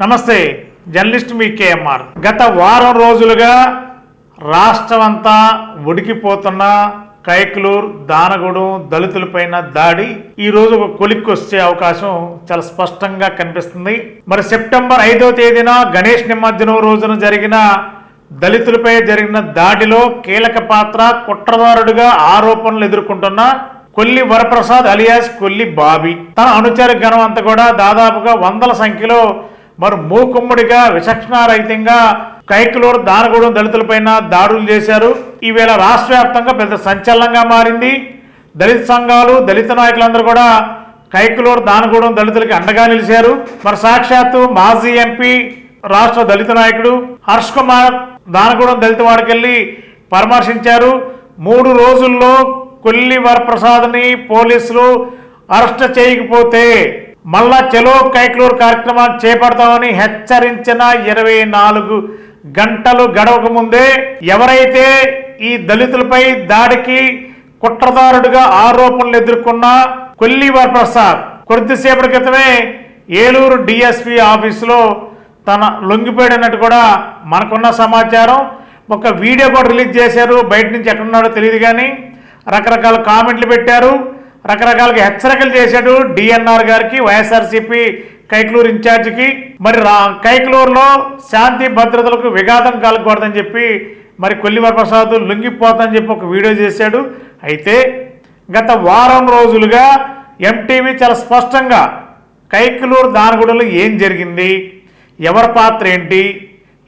నమస్తే జర్నలిస్ట్ మీ కేఎంఆర్. గత వారం రోజులుగా రాష్ట్రమంతా ఉడికిపోతున్న కైకలూరు దానగూడెం దళితులపైన దాడి. ఈ రోజు ఒక కొలిక్కి వచ్చే అవకాశం చాలా స్పష్టంగా కనిపిస్తుంది. మరి సెప్టెంబర్ ఐదవ తేదీన గణేష్ నిమజ్జనం రోజున జరిగిన దళితులపై జరిగిన దాడిలో కీలక పాత్ర కుట్రదారుడిగా ఆరోపణలు ఎదుర్కొంటున్న కొల్లి వరప్రసాద్ అలియాస్ కొల్లి బాబీ. తన అనుచర గణం అంతా కూడా దాదాపుగా వందల సంఖ్యలో మరి మూకుమ్మడిగా విచక్షణారహితంగా కైకులూరు దానగూడెం దళితులపైన దాడులు చేశారు. ఈవేళ రాష్ట్ర వ్యాప్తంగా పెద్ద సంచలనంగా మారింది. దళిత సంఘాలు దళిత నాయకులందరూ కూడా కైకులూరు దానగూడెం దళితులకి అండగా నిలిచారు. మరి సాక్షాత్తు మాజీ ఎంపీ రాష్ట్ర దళిత నాయకుడు హర్ష్ కుమార్ దానగూడెం దళిత వాడికెళ్ళి పరామర్శించారు. మూడు రోజుల్లో కొల్లి వరప్రసాద్ని పోలీసులు అరెస్ట్ చేయకపోతే మళ్ళా చెలో కైక్లూర్ కార్యక్రమాన్ని చేపడతామని హెచ్చరించిన ఇరవై నాలుగు గంటలు గడవక ముందే ఎవరైతే ఈ దళితులపై దాడికి కుట్రదారుడిగా ఆరోపణలు ఎదుర్కొన్న కొల్లివర్ ప్రసాద్ కొద్దిసేపటి క్రితమే ఏలూరు డిఎస్పి ఆఫీసులో తన లొంగిపోయాడన్నట్టు కూడా మనకున్న సమాచారం. ఒక వీడియో కూడా రిలీజ్ చేశారు. బయట నుంచి ఎక్కడున్నాడో తెలియదు కానీ రకరకాల కామెంట్లు పెట్టారు. రకరకాలుగా హెచ్చరికలు చేశాడు డిఎన్ఆర్ గారికి వైఎస్ఆర్సీపీ కైక్లూరు ఇన్ఛార్జికి. మరి రా కైక్లూరులో శాంతి భద్రతలకు విఘాతం కలగకూడదని చెప్పి మరి కొల్లివర ప్రసాద్ లొంగిపోతాని చెప్పి ఒక వీడియో చేశాడు. అయితే గత వారం రోజులుగా ఎంటీవీ చాలా స్పష్టంగా కైకలూరు దానగూడలో ఏం జరిగింది? ఎవరి పాత్ర ఏంటి?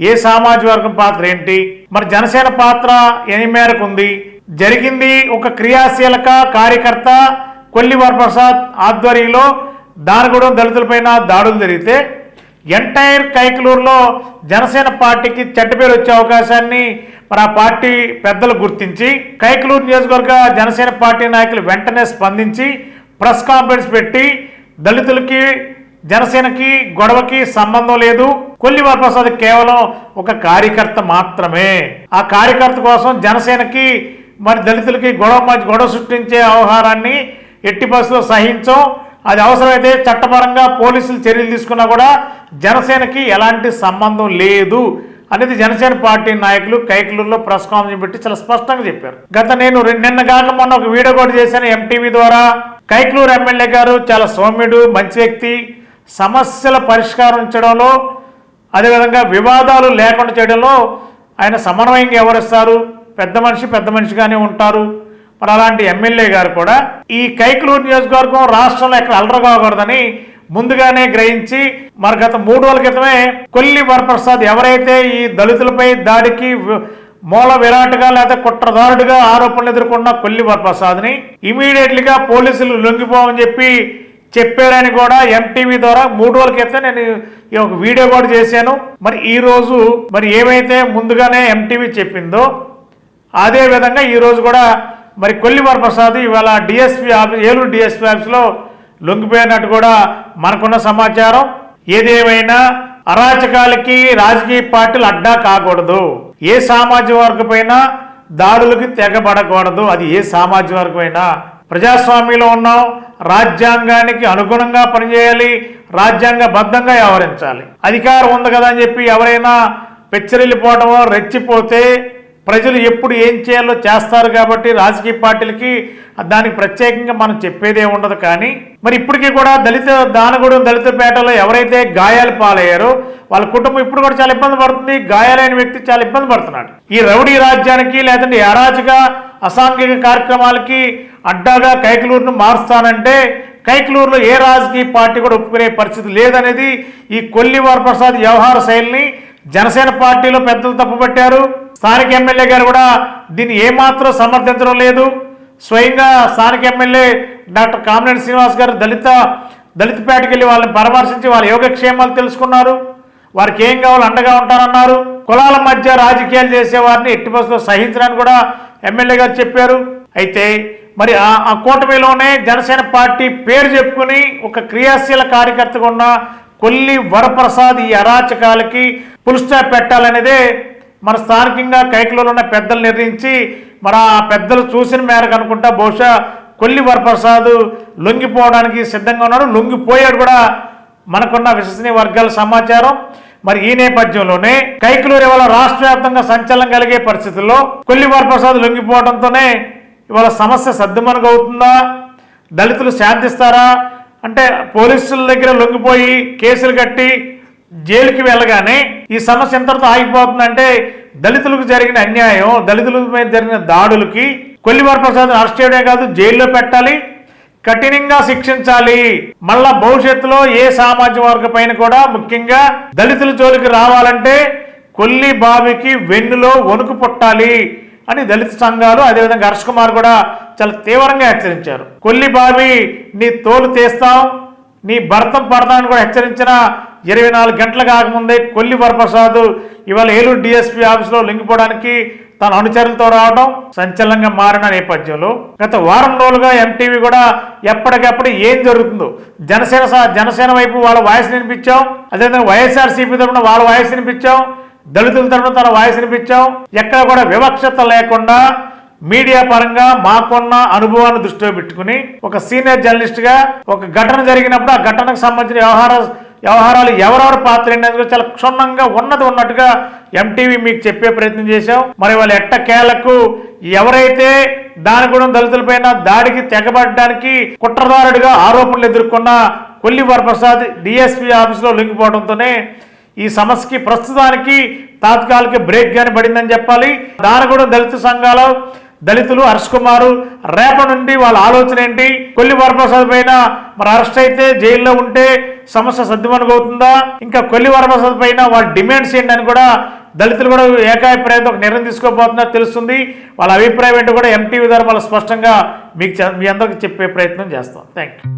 ఏ సామాజిక వర్గం పాత్ర ఏంటి? మరి జనసేన పాత్ర ఎన్ని మేరకు ఉంది? జరిగింది ఒక క్రియాశీలక కార్యకర్త కొల్లి ప్రసాద్ ఆధ్వర్యంలో దానగూడెం దళితులపైన దాడులు జరిగితే ఎంటైర్ కైకలూరులో జనసేన పార్టీకి చెడ్డ పేరు వచ్చే అవకాశాన్ని మరి ఆ పార్టీ పెద్దలు గుర్తించి కైకలూరు నియోజకవర్గ జనసేన పార్టీ నాయకులు వెంటనే స్పందించి ప్రెస్ కాన్ఫరెన్స్ పెట్టి దళితులకి జనసేనకి గొడవకి సంబంధం లేదు. కొల్లి ప్రసాద్ కేవలం ఒక కార్యకర్త మాత్రమే. ఆ కార్యకర్త కోసం జనసేనకి మరి దళితులకి గొడవ గొడవ సృష్టించే వ్యవహారాన్ని ఎట్టి బస్సులో సహించం. అది అవసరమైతే చట్టపరంగా పోలీసులు చర్యలు తీసుకున్నా కూడా జనసేనకి ఎలాంటి సంబంధం లేదు అనేది జనసేన పార్టీ నాయకులు కైకలూరులో ప్రెస్ కాన్ఫరెన్స్ పెట్టి చాలా స్పష్టంగా చెప్పారు. గత నేను నిన్న కాక మొన్న ఒక వీడియో కూడా చేశాను ఎంటీవీ ద్వారా. కైకలూరు ఎమ్మెల్యే గారు చాలా సౌమ్యుడు మంచి వ్యక్తి. సమస్యల పరిష్కరించడంలో అదేవిధంగా వివాదాలు లేకుండా చేయడంలో ఆయన సమన్వయంగా ఎవరిస్తారు పెద్ద మనిషి పెద్ద మనిషిగానే ఉంటారు. మరి అలాంటి ఎమ్మెల్యే గారు కూడా ఈ కైకలూరు నియోజకవర్గం రాష్ట్రంలో ఎక్కడ అలరగాకూడదని ముందుగానే గ్రహించి మరి గత మూడు రోజుల క్రితమే కొల్లి వరప్రసాద్ ఎవరైతే ఈ దళితులపై దాడికి మూల విరాట్గా లేదా కుట్రదారుడిగా ఆరోపణలు ఎదుర్కొన్న కొల్లి వరప్రసాద్ని ఇమీడియట్లీగా పోలీసులు లొంగిపోమని చెప్పి చెప్పారని కూడా ఎంటీవీ ద్వారా మూడు రోజుల క్రితం నేను ఈ ఒక వీడియో కూడా చేశాను. మరి ఈ రోజు మరి ఏమైతే ముందుగానే ఎంటీవీ చెప్పిందో అదే విధంగా ఈరోజు కూడా మరి కొల్లి వరప్రసాద్ ఇవాళ డిఎస్పీ ఆఫీస్ ఏలూరు డిఎస్పీ ఆఫీస్లో లొంగిపోయినట్టు కూడా మనకున్న సమాచారం. ఏదేమైనా అరాచకాలకి రాజకీయ పార్టీలు అడ్డా కాకూడదు. ఏ సామాజిక వర్గపైన దాడులకి తెగబడకూడదు. అది ఏ సామాజిక వర్గమైనా ప్రజాస్వామ్యంలో ఉన్నాం. రాజ్యాంగానికి అనుగుణంగా పనిచేయాలి. రాజ్యాంగబద్ధంగా వ్యవహరించాలి. అధికారం ఉంది కదా అని చెప్పి ఎవరైనా పెచ్చరిల్లిపోవటమో రెచ్చిపోతే ప్రజలు ఎప్పుడు ఏం చేయాలో చేస్తారు కాబట్టి రాజకీయ పార్టీలకి దానికి ప్రత్యేకంగా మనం చెప్పేదే ఉండదు కానీ మరి ఇప్పటికీ కూడా దళిత దానగూడెం దళితపేటలో ఎవరైతే గాయాలు పాలయ్యారో వాళ్ళ కుటుంబం ఇప్పుడు కూడా చాలా ఇబ్బంది పడుతుంది గాయాలైన వ్యక్తి చాలా ఇబ్బంది పడుతున్నాడు. ఈ రౌడీ రాజ్యానికి లేదంటే ఈ అసాంఘిక కార్యక్రమాలకి అడ్డాగా కైకలూరును మారుస్తానంటే కైకలూరులో ఏ రాజకీయ పార్టీ కూడా ఒప్పుకునే పరిస్థితి లేదనేది ఈ కొల్లి వరప్రసాద్ వ్యవహార శైలిని జనసేన పార్టీలో పెద్దలు తప్పుపట్టారు. స్థానిక ఎమ్మెల్యే గారు కూడా దీన్ని ఏమాత్రం సమర్థించడం లేదు. స్వయంగా స్థానిక ఎమ్మెల్యే డాక్టర్ కామినేని శ్రీనివాస్ గారు దళిత దళితపేటకి వెళ్ళి వాళ్ళని పరామర్శించి వాళ్ళ యోగక్షేమాలు తెలుసుకున్నారు. వారికి ఏం కావాలో అండగా ఉంటారన్నారు. కులాల మధ్య రాజకీయాలు చేసే వారిని ఎట్టి బస్సులో సహించడానికి కూడా ఎమ్మెల్యే గారు చెప్పారు. అయితే మరి ఆ ఆ కూటమిలోనే జనసేన పార్టీ పేరు చెప్పుకుని ఒక క్రియాశీల కార్యకర్తగా ఉన్న కొల్లి వరప్రసాద్ ఈ అరాచకాలకి ఫుల్ స్టాప్ పెట్టాలనేదే మన స్థానికంగా కైకలలో ఉన్న పెద్దలు నిర్ణయించి మన పెద్దలు చూసిన మేరకు అనుకుంటా బహుశా కొల్లి వరప్రసాద్ లొంగిపోవడానికి సిద్ధంగా ఉన్నాడు. లొంగిపోయాడు కూడా మనకున్న విశ్వసనీయ వర్గాల సమాచారం. మరి ఈ నేపథ్యంలోనే కైకులూరు ఇవాళ రాష్ట్ర వ్యాప్తంగా సంచలనం కలిగే పరిస్థితుల్లో కొల్లి వరప్రసాద్ లొంగిపోవడంతోనే ఇవాళ సమస్య సర్దుమనుగవుతుందా దళితులు శాంతిస్తారా? అంటే పోలీసుల దగ్గర లొంగిపోయి కేసులు కట్టి జైలుకి వెళ్ళగానే ఈ సమస్య ఎంతటితో ఆగిపోతుందంటే దళితులకు జరిగిన అన్యాయం దళితుల మీద జరిగిన దాడులకి కొల్లివారి ప్రసాద్ అరెస్ట్ చేయడమే కాదు జైల్లో పెట్టాలి కఠినంగా శిక్షించాలి. మళ్ళా భవిష్యత్తులో ఏ సామాజిక వర్గ పైన కూడా ముఖ్యంగా దళితుల జోలికి రావాలంటే కొల్లి బావికి వెన్నులో వణుకు పుట్టాలి అని దళిత సంఘాలు అదేవిధంగా హర్ష్ కుమార్ కూడా చాలా తీవ్రంగా హెచ్చరించారు. కొల్లి బావి నీ తోలు తీస్తాం నీ భర్తం పడతామని కూడా హెచ్చరించిన ఇరవై నాలుగు గంటలు కాకముందే కొల్లి వరప్రసాద్ ఇవాళ ఏలూరు డిఎస్పీ ఆఫీసులో లొంగిపోవడానికి తన అనుచరులతో రావడం సంచలనంగా మారిన నేపథ్యంలో గత వారం రోజులుగా ఎంటీవీ కూడా ఎప్పటికప్పుడు ఏం జరుగుతుందో జనసేన జనసేన వైపు వాళ్ళ వాయిస్ వినిపించాం అదేవిధంగా వైఎస్ఆర్సీపీ తరఫున వాళ్ళ వాయిస్ వినిపించాం దళితుల తరఫున తన వాయిస్ వినిపించాం ఎక్కడ కూడా వివక్షత లేకుండా మీడియా పరంగా మాకున్న అనుభవాన్ని దృష్టిలో పెట్టుకుని ఒక సీనియర్ జర్నలిస్ట్గా ఒక ఘటన జరిగినప్పుడు ఆ ఘటనకు సంబంధించిన వ్యవహార వ్యవహారాలు ఎవరెవరు పాత్ర అనేది చాలా క్షుణ్ణంగా ఉన్నది ఉన్నట్టుగా ఎంటీవీ మీకు చెప్పే ప్రయత్నం చేశాం. మరి వాళ్ళ ఎట్ట కేలకు ఎవరైతే దాని దళితులపైన దాడికి తెగబడడానికి కుట్రదారుడిగా ఆరోపణలు ఎదుర్కొన్న కొల్లి వరప్రసాద్ డిఎస్పీ ఆఫీసులో లొంగిపోవడంతోనే ఈ సమస్యకి ప్రస్తుతానికి తాత్కాలిక బ్రేక్ కానీ పడిందని చెప్పాలి. దానగూడెం దళిత సంఘాలు దళితులు హర్ష్ కుమారు రేపటి నుండి వాళ్ళ ఆలోచన ఏంటి? కొల్లి వరప్రసాద్ పైన మరి అరెస్ట్ అయితే జైల్లో ఉంటే సమస్య సర్దుమనుగవుతుందా ఇంకా కొల్లి వరప్రసాద్ పైన వాళ్ళ డిమాండ్స్ ఏంటని కూడా దళితులు కూడా ఏకాభిప్రాయంతో ఒక నిర్ణయం తీసుకోబోతున్నారు తెలుస్తుంది. వాళ్ళ అభిప్రాయం ఏంటో కూడా ఎంటీవీ ద్వారా వాళ్ళు స్పష్టంగా మీకు మీ అందరికి చెప్పే ప్రయత్నం చేస్తాం. Thank you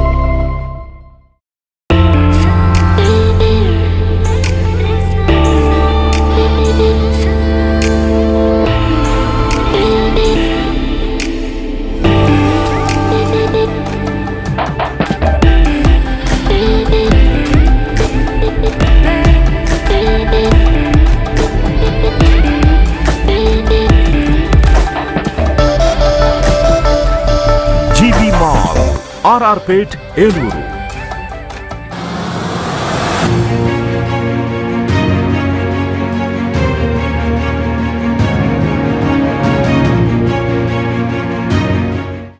GB mall RR Pet Eluru